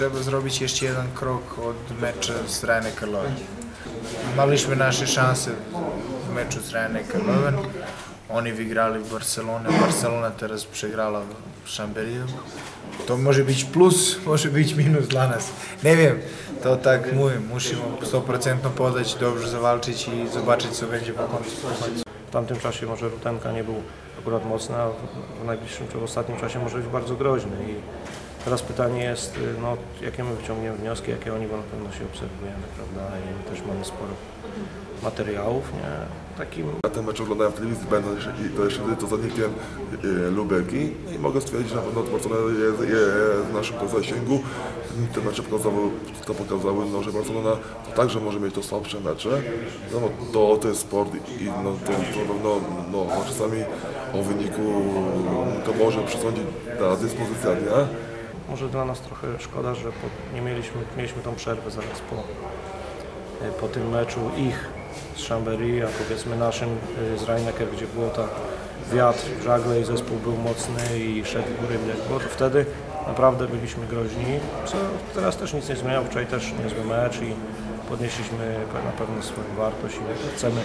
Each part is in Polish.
trzeba zrobić jeszcze jeden krok od mecza z Rajne Karloven. Imaliśmy naše šanse w meczu z Rajne Karloven. Oni wygrali w Barcelonie, Barcelona teraz przegrała w Szamberiju. To może być plus, może być minus dla nas. Nie wiem, to tak mówię, musimy 100% podać, dobrze zawalczyć i zobaczyć co będzie po końcu. W tamtym czasie może Rutenka nie był akurat mocny, a w najbliższym czy w ostatnim czasie może być bardzo groźny. I teraz pytanie jest, y, no, jakie my wyciągniemy wnioski, jakie oni, bo na pewno się obserwujemy, prawda? I też mamy sporo materiałów, nie? Takim Ja ten mecz oglądałem w telewizji, będąc jeszcze, to jeszcze to zanikłem e, Lubelki i mogę stwierdzić, na pewno Barcelona jest, jest w naszym zasięgu. Te mecze pokazały, to pokazały no, że Barcelona to także może mieć to słabsze mecze. No, to, to jest sport i no, to, to no, no, czasami o wyniku to może przesądzić ta dyspozycja dnia. Może dla nas trochę szkoda, że po, nie mieliśmy, mieliśmy tą przerwę zaraz po, e, po tym meczu ich z Chambéry, a powiedzmy naszym e, z Rheinecker, gdzie było ta wiatr, żagle i zespół był mocny i szedł w górę widać było, to wtedy naprawdę byliśmy groźni, co teraz też nic nie zmienia, wczoraj też niezły mecz i podnieśliśmy na pewno swoją wartość i chcemy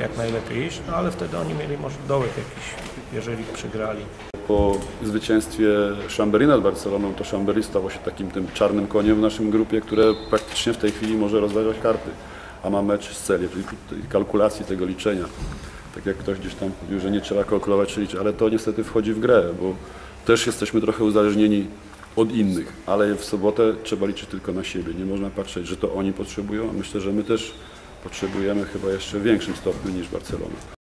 jak najlepiej iść, no ale wtedy oni mieli może dołek jakiś, jeżeli przegrali. Po zwycięstwie Chambéry nad Barceloną, to Chambéry stało się takim tym czarnym koniem w naszym grupie, które praktycznie w tej chwili może rozważać karty, a ma mecz z celi, czyli kalkulacji tego liczenia. Tak jak ktoś gdzieś tam mówił, że nie trzeba kalkulować czy liczyć, ale to niestety wchodzi w grę, bo też jesteśmy trochę uzależnieni od innych, ale w sobotę trzeba liczyć tylko na siebie. Nie można patrzeć, że to oni potrzebują, a myślę, że my też potrzebujemy chyba jeszcze w większym stopniu niż Barcelona.